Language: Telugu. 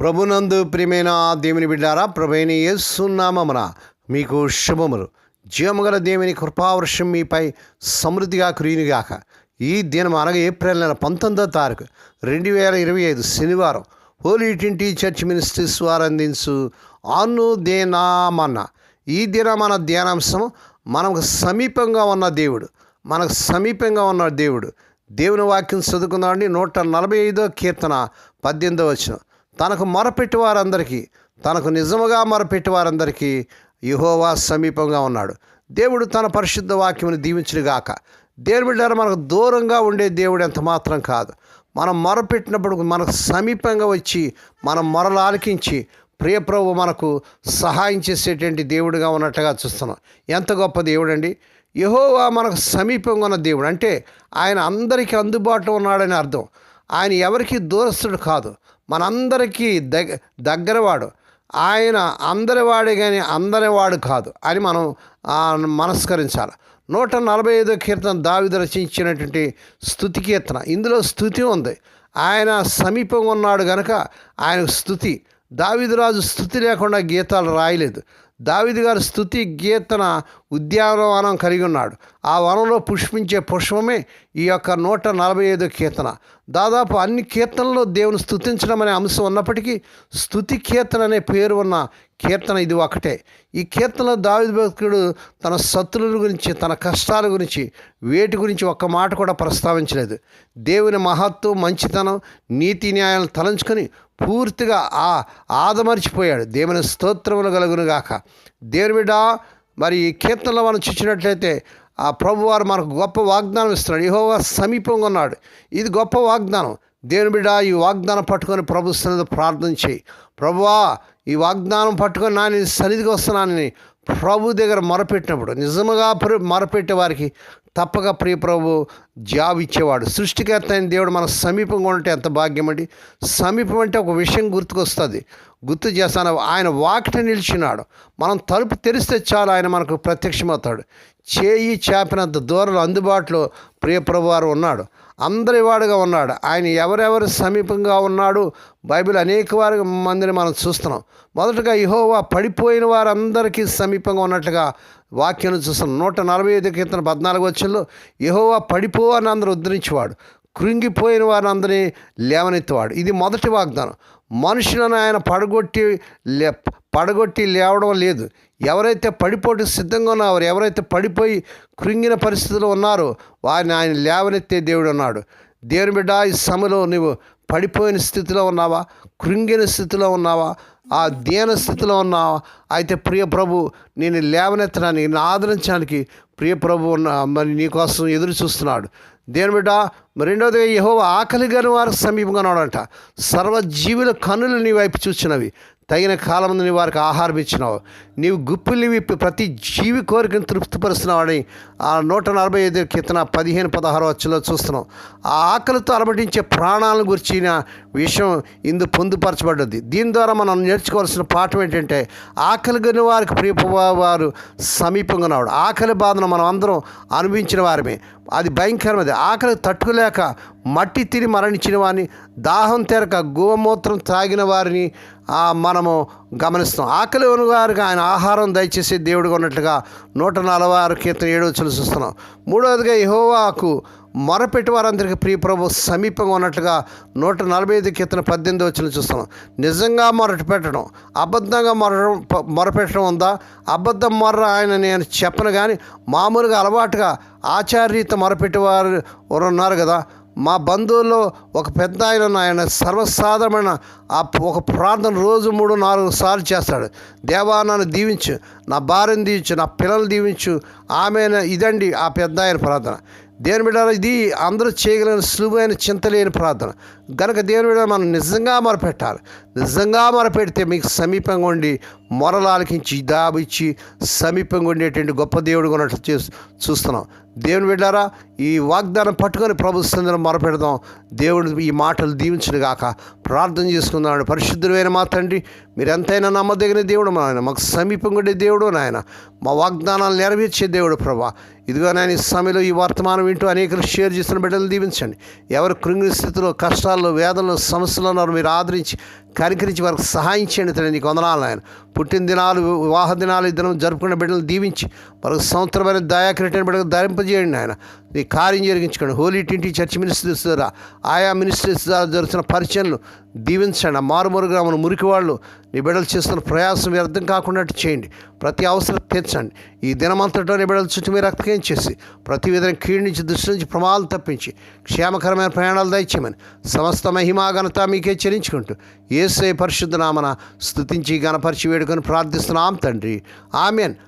ప్రభునందు ప్రియమైన దేవుని బిడ్డారా ప్రభైన యేసునామమున మీకు శుభములు. జీవముగల దేవుని కృపావర్షం మీపై సమృద్ధిగా కురియునిగాక. ఈ దినం అనగా ఏప్రిల్ నెల పంతొమ్మిదో తారీఖు రెండు వేల ఇరవై ఐదు శనివారం హోలీ ట్వంటీ చర్చ్ మినిస్ట్రీస్ వారు అందించు అన్ను దేనామన్న ఈ దిన మన ధ్యానాంశం మనకు సమీపంగా ఉన్న దేవుడు మనకు సమీపంగా ఉన్న దేవుడు. దేవుని వాక్యం చదువుకుందామండి నూట నలభై ఐదో కీర్తన పద్దెనిమిదో వచ్చిన తనకు మొరపెట్టి వారందరికీ తనకు నిజముగా మొరపెట్టి వారందరికీ యహోవా సమీపంగా ఉన్నాడు. దేవుడు తన పరిశుద్ధ వాక్యమును దీవించుగాక దేవుని బిడ్డారు మనకు దూరంగా ఉండే దేవుడు ఎంత మాత్రం కాదు. మనం మొరపెట్టినప్పుడు మనకు సమీపంగా వచ్చి మనం మొరలు ఆలకించి ప్రియప్రభు మనకు సహాయం చేసేటువంటి దేవుడిగా ఉన్నట్టుగా చూస్తున్నాం. ఎంత గొప్ప దేవుడు అండి యహోవా మనకు సమీపంగా ఉన్న దేవుడు. అంటే ఆయన అందరికీ అందుబాటులో ఉన్నాడని అర్థం. ఆయన ఎవరికీ దూరస్తుడు కాదు. మనందరికీ దగ్ దగ్గరవాడు. ఆయన అందరివాడే కానీ అందరివాడు కాదు అని మనం మనస్కరించాలి. నూట నలభై ఐదో కీర్తన దావిద రచించినటువంటి స్థుతి కీర్తన. ఇందులో స్థుతి ఉంది. ఆయన సమీపం ఉన్నాడు గనక ఆయనకు స్థుతి. దావిదరాజు స్థుతి లేకుండా గీతాలు రాయలేదు. దావిది గారు స్థుతి ఉద్యానవనం కలిగి ఉన్నాడు. ఆ వనంలో పుష్పించే పుష్పమే ఈ యొక్క నూట నలభై ఐదో కీర్తన. దాదాపు అన్ని కీర్తనలో దేవుని స్థుతించడం అనే అంశం ఉన్నప్పటికీ స్థుతి కీర్తన అనే పేరు ఉన్న కీర్తన ఇది ఒకటే. ఈ కీర్తనలో దావిద భక్తుడు తన శత్రువుల గురించి తన కష్టాల గురించి వేటి గురించి ఒక్క మాట కూడా ప్రస్తావించలేదు. దేవుని మహత్వం మంచితనం నీతి న్యాయాలను తలంచుకొని పూర్తిగా ఆ ఆదమర్చిపోయాడు. దేవుని స్తోత్రములు కలుగునుగాక. దేవుని బిడ్డ మరి ఈ కీర్తనలో మనం చూసినట్లయితే ఆ ప్రభువారు మనకు గొప్ప వాగ్దానం ఇస్తున్నాడు. యెహోవా సమీపంగా ఉన్నాడు. ఇది గొప్ప వాగ్దానం. దేవుని బిడ్డ ఈ వాగ్దానం పట్టుకొని ప్రభు సన్నిధి ప్రార్థన చేయి. ప్రభువా ఈ వాగ్దానం పట్టుకొని నా నేను సన్నిధికి వస్తున్నానని ప్రభు దగ్గర మొరపెట్టినప్పుడు నిజముగా ప్ర- మొరపెట్టే వారికి తప్పక ప్రియ ప్రభు జాబ్ ఇచ్చేవాడు. సృష్టికర్త అయిన దేవుడు మన సమీపంగా ఉంటే ఎంత భాగ్యం అండి. సమీపం అంటే ఒక విషయం గుర్తుకొస్తుంది. గుర్తు చేస్తాను ఆయన వాకిట నిలిచినాడు. మనం తలుపు తెరిస్తే చాలు ఆయన మనకు ప్రత్యక్షమవుతాడు. చేయి చేపినంత దూరం అందుబాటులో ప్రియప్రభు వారు ఉన్నాడు. అందరి వాడుగా ఉన్నాడు. ఆయన ఎవరెవరు సమీపంగా ఉన్నాడు? బైబిల్ అనేక వారి మందిని మనం చూస్తున్నాం. మొదటగా ఇహోవా పడిపోయిన వారందరికీ సమీపంగా ఉన్నట్లుగా వాక్యం చూస్తున్నాం. నూట నలభై ఐదు కీర్తన పద్నాలుగు వచ్చంలో ఇహోవా పడిపో అని అందరూ ఉద్ధరించేవాడు. కృంగిపోయిన వారందరినీ అందరినీ లేవనెత్తేవాడు. ఇది మొదటి వాగ్దానం. మనుషులను ఆయన పడగొట్టి లే పడగొట్టి లేవడం లేదు. ఎవరైతే పడిపోటు సిద్ధంగా ఉన్నారో ఎవరైతే పడిపోయి కృంగిన పరిస్థితిలో ఉన్నారో వారిని ఆయన లేవనెత్తే దేవుడు ఉన్నాడు. దేవుని బిడ్డ ఈ సమయంలో నువ్వు పడిపోయిన స్థితిలో ఉన్నావా? కృంగిన స్థితిలో ఉన్నావా? ఆ దీన స్థితిలో ఉన్నావా? అయితే ప్రియ ప్రభు నేను లేవనెత్తడానికి నేను ఆదరించడానికి ప్రియ ప్రభు ఉన్న మరి నీకోసం ఎదురు చూస్తున్నాడు. దేని బిడ్డ రెండోది యహోవ ఆకలి గారి వారు సమీపంగా ఉన్నాడంట. సర్వజీవుల కనులు నీ వైపు చూసినవి తగిన కాలం నీ వారికి ఆహారం ఇచ్చినావు. నీవు గుప్పిలి విప్పి ప్రతి జీవి కోరికను తృప్తిపరుస్తున్నావని ఆ నూట నలభై ఐదు కీర్తన పదిహేను పదహారు వచ్చలో చూస్తున్నాం. ఆ ఆకలితో అలమటించే ప్రాణాలను గురించిన విషయం ఇందు పొందుపరచబడ్డది. దీని ద్వారా మనం నేర్చుకోవాల్సిన పాఠం ఏంటంటే ఆకలి గని వారికి ప్రియపవారు సమీపంగా ఉన్నాడు. ఆకలి బాధను మనం అందరం అనుభవించిన వారమే. అది భయంకరమైనది. ఆకలి తట్టుకోలేక మట్టి తిని మరణించిన వారిని దాహం తెరక గోమూత్రం తాగిన వారిని మనము గమనిస్తాం ఆకలి వారికి ఆయన ఆహారం దయచేసి దేవుడిగా ఉన్నట్లుగా నూట నలభై ఆరు కీర్తన ఏడు చూస్తున్నాం. మూడవదిగా యహోవాకు మొరపెట్టి వారందరికీ ప్రియ ప్రభు సమీపంగా ఉన్నట్లుగా నూట నలభై ఐదు కీర్తన పద్దెనిమిది వచ్చిన చూస్తున్నాం. నిజంగా మొరటి పెట్టడం అబద్ధంగా మొర మొరపెట్టడం ఉందా? అబద్ధం మొర్ర ఆయన నేను చెప్పను కానీ మామూలుగా అలవాటుగా ఆచార్యత మొరపెట్టి వారు ఉన్నారు కదా. మా బంధువుల్లో ఒక పెద్ద ఆయన ఆయన సర్వసాధారణమైన ఆ ఒక ప్రార్థన రోజు మూడు నాలుగు సార్లు చేస్తాడు. దేవా నన్ను దీవించు నా భార్యను దీవించు నా పిల్లలు దీవించు ఆమె ఇదండి ఆ పెద్ద ఆయన ప్రార్థన. దేవుని బిడ్డ ఇది అందరూ చేయగలిగిన సులువైన చింతలేని ప్రార్థన. కనుక దేవుని బిడ్డ మనం నిజంగా మొరపెట్టాలి. నిజంగా మొరపెడితే మీకు సమీపంగా ఉండి మొరలాలకించి దాబు ఇచ్చి సమీపంగా ఉండేటువంటి గొప్ప దేవుడు ఉన్నట్లు చూ చూస్తున్నాం. దేవుని బిడ్డారా ఈ వాగ్దానం పట్టుకొని ప్రభు సందరం మొరపెడదాం. దేవుడు ఈ మాటలు దీవించను గాక. ప్రార్థన చేసుకుందాం పరిశుద్ధులైన మా తండ్రి మీరు ఎంతైనా నమ్మదగిన దేవుడు మా ఆయన మాకు సమీపంగా ఉండే దేవుడు నాయన. మా వాగ్దానాలు నెరవేర్చే దేవుడు ప్రభా. ఇదిగో నాయన ఈ సమయంలో ఈ వర్తమానం వింటూ అనేకలు షేర్ చేస్తున్న బిడ్డలు దీవించండి. ఎవరు కృంగి స్థితిలో కష్టాల్లో వేదనలో సమస్యలు ఉన్నారో మీరు ఆదరించి కనికరించి వారికి సహాయం చేయండి తండ్రి. నీకు వందనాలు ఆయన పుట్టిన దినాలు వివాహ దినాలు ఇద్దరం జరుపుకున్న బిడ్డలను దీవించి వారికి సంవత్సరమైన దయాకరిటైన బిడ్డకు ధరింపజేయండి ఆయన నీ కార్యం జరిగించుకోండి. హోలీ టింటి చర్చ్ మినిస్ట్రీస్ ద్వారా ఆయా మినిస్ట్రీస్ ద్వారా జరుగుతున్న పరిచయలు దీవించండి. ఆ మారుమూరు గ్రామం మురికి వాళ్ళు నీ బిడ్డలు చేస్తున్న ప్రయాసం వ్యర్థం కాకుండా చేయండి. ప్రతి అవసరం తీర్చండి. ఈ దినమంతటో నీ బిడ్డల చుట్టూ మీరు రక్తకేం చేసి ప్రతి విధంగా కీడు నుంచి దృష్టి నుంచి ప్రమాదాలు తప్పించి క్షేమకరమైన ప్రయాణాలు దయచేయమని సమస్త మహిమాఘనత మీకే చెల్లించుకుంటూ ఏసై పరిశుద్ధ నామన స్థుతించి గణపరిచి వేడుకొని ప్రార్థిస్తున్నాం తండ్రి. ఆమెన్.